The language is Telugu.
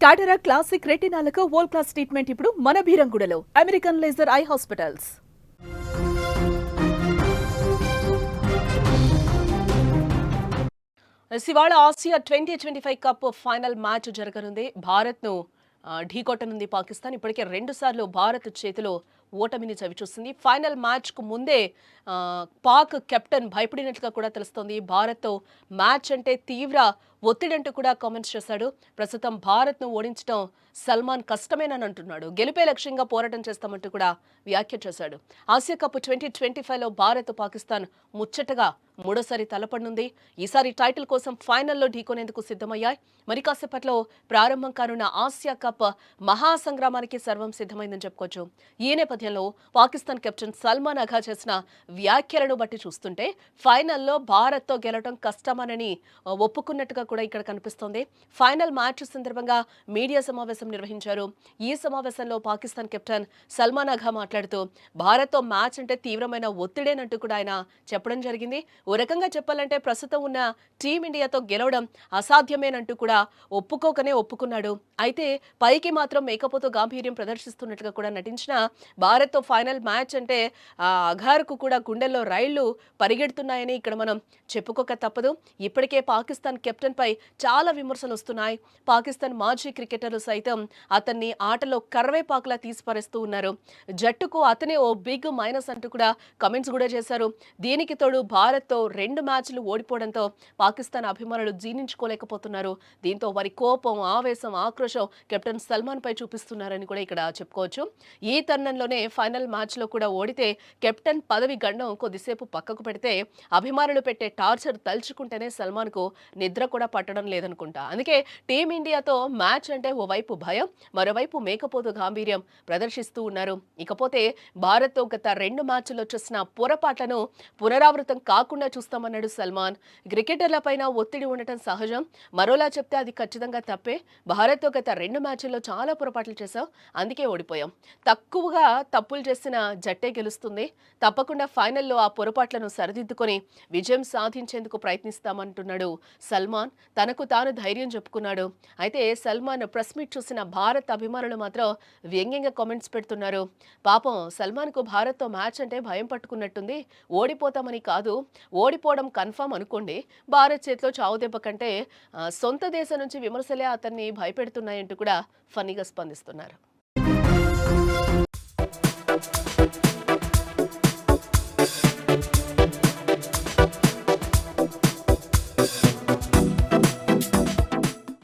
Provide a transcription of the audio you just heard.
టాటరా క్లాసిక్ రెటినాలకు వరల్డ్ క్లాస్ ట్రీట్మెంట్ ఇప్పుడు మన బీరంగుడలో అమెరికన్ లేజర్ ఐ హాస్పిటల్స్ ఇవాళ Asia twenty twenty five cup final match జరగనుంది. భారత్ను ఢీకొట్టనుంది పాకిస్తాన్. ఇప్పటికే రెండు సార్లు భారత్ చేతిలో ఓటమిని చవిచూస్తుంది. ఫైనల్ మ్యాచ్కు ముందే పాక్ కెప్టెన్ భయపడినట్లుగా కూడా తెలుస్తోంది. భారత్తో మ్యాచ్ అంటే తీవ్ర ఒత్తిడంటూ కూడా కామెంట్స్ చేశాడు. ప్రస్తుతం భారత్ను ఓడించడం సల్మాన్ కష్టమేనని అంటున్నాడు. గెలిపే లక్ష్యంగా పోరాటం చేస్తామంటూ కూడా వ్యాఖ్య చేశాడు. ఆసియా కప్ ట్వంటీ ట్వంటీ ఫైవ్లో భారత్ పాకిస్తాన్ ముచ్చటగా మూడోసారి తలపడనుంది. ఈసారి టైటిల్ కోసం ఫైనల్లో ఢీకొనేందుకు సిద్ధమయ్యాయి. మరి కాసేపట్లో ప్రారంభం కానున్న ఆసియా కప్ మహాసంగ్రామానికి సర్వం సిద్ధమైందని చెప్పుకోవచ్చు. ఈ నేపథ్యంలో పాకిస్తాన్ కెప్టెన్ సల్మాన్ అఘా చేసిన వ్యాఖ్యలను బట్టి చూస్తుంటే ఫైనల్లో భారత్తో గెలవడం కష్టమనని ఒప్పుకున్నట్టుగా కూడా ఇక్కడ కనిపిస్తోంది. ఫైనల్ మ్యాచ్ సందర్భంగా మీడియా సమావేశం నిర్వహించారు. ఈ సమావేశంలో పాకిస్తాన్ కెప్టెన్ సల్మాన్ అఘా మాట్లాడుతూ భారత్తో మ్యాచ్ అంటే తీవ్రమైన ఒత్తిడేనంటూ కూడా ఆయన చెప్పడం జరిగింది. ఓ రకంగా చెప్పాలంటే ప్రస్తుతం ఉన్న టీమిండియాతో గెలవడం అసాధ్యమేనంటూ కూడా ఒప్పుకోకనే ఒప్పుకున్నాడు. అయితే పైకి మాత్రం మేకపోతూ గాంభీర్యం ప్రదర్శిస్తున్నట్లుగా కూడా నటించిన భారత్తో ఫైనల్ మ్యాచ్ అంటే అఘార్కు కూడా గుండెల్లో రైళ్ళు పరిగెడుతున్నాయని ఇక్కడ మనం చెప్పుకోక తప్పదు. ఇప్పటికే పాకిస్తాన్ కెప్టెన్పై చాలా విమర్శలు వస్తున్నాయి. పాకిస్తాన్ మాజీ క్రికెటర్లు సైతం అతన్ని ఆటలో కర్వేపాకులా తీసిపరేస్తూ ఉన్నారు. జట్టుకు అతనే ఓ బిగ్ మైనస్ అంటూ కూడా కమెంట్స్ కూడా చేశారు. దీనికి తోడు భారత్తో రెండు మ్యాచ్లు ఓడిపోవడంతో పాకిస్తాన్ అభిమానులు జీర్ణించుకోలేకపోతున్నారు. దీంతో వారి కోపం ఆవేశం ఆక్రోశం కెప్టెన్ సల్మాన్ పై చూపిస్తున్నారని కూడా ఇక్కడ చెప్పుకోవచ్చు. ఈ తరుణంలోనే ఫైనల్ మ్యాచ్లో కూడా ఓడితే కెప్టెన్ పదవి గండం కొద్దిసేపు పక్కకు పెడితే అభిమానులు పెట్టే టార్చర్ తలుచుకుంటేనే సల్మాన్కు నిద్ర కూడా పట్టడం లేదనుకుంటా. అందుకే టీమిండియాతో మ్యాచ్ అంటే ఓవైపు భయం మరోవైపు మేకపోతు గాంభీర్యం ప్రదర్శిస్తూ ఉన్నారు. ఇకపోతే భారత్తో గత రెండు మ్యాచ్ల్లో చేసిన పొరపాట్లను పునరావృతం కాకుండా చూస్తామన్నాడు సల్మాన్. క్రికెటర్లపైన ఒత్తిడి ఉండటం సహజం. మరోలా చెప్తే అది ఖచ్చితంగా తప్పే. భారత్తో గత రెండు మ్యాచ్ల్లో చాలా పొరపాట్లు చేశాం అందుకే ఓడిపోయాం. తక్కువగా తప్పులు చేసిన జట్టే గెలుస్తుంది. తప్పకుండా ఫైనల్లో ఆ పొరపాట్లను సరిదిద్దుకొని విజయం సాధించేందుకు ప్రయత్నిస్తామంటున్నాడు సల్మాన్. తనకు తాను ధైర్యం చెప్పుకున్నాడు. అయితే సల్మాన్ ప్రెస్ మీట్ చూసిన భారత్ అభిమానులు మాత్రం వ్యంగ్యంగా కామెంట్స్ పెడుతున్నారు. పాపం సల్మాన్కు భారత్తో మ్యాచ్ అంటే భయం పట్టుకున్నట్టుంది. ఓడిపోతామని కాదు ఓడిపోవడం కన్ఫామ్ అనుకోండి. భారత్ చేతిలో చావుదెబ్బ కంటే సొంత దేశం నుంచి విమర్శలే అతన్ని భయపెడుతున్నాయంటూ కూడా ఫన్నీగా స్పందిస్తున్నారు.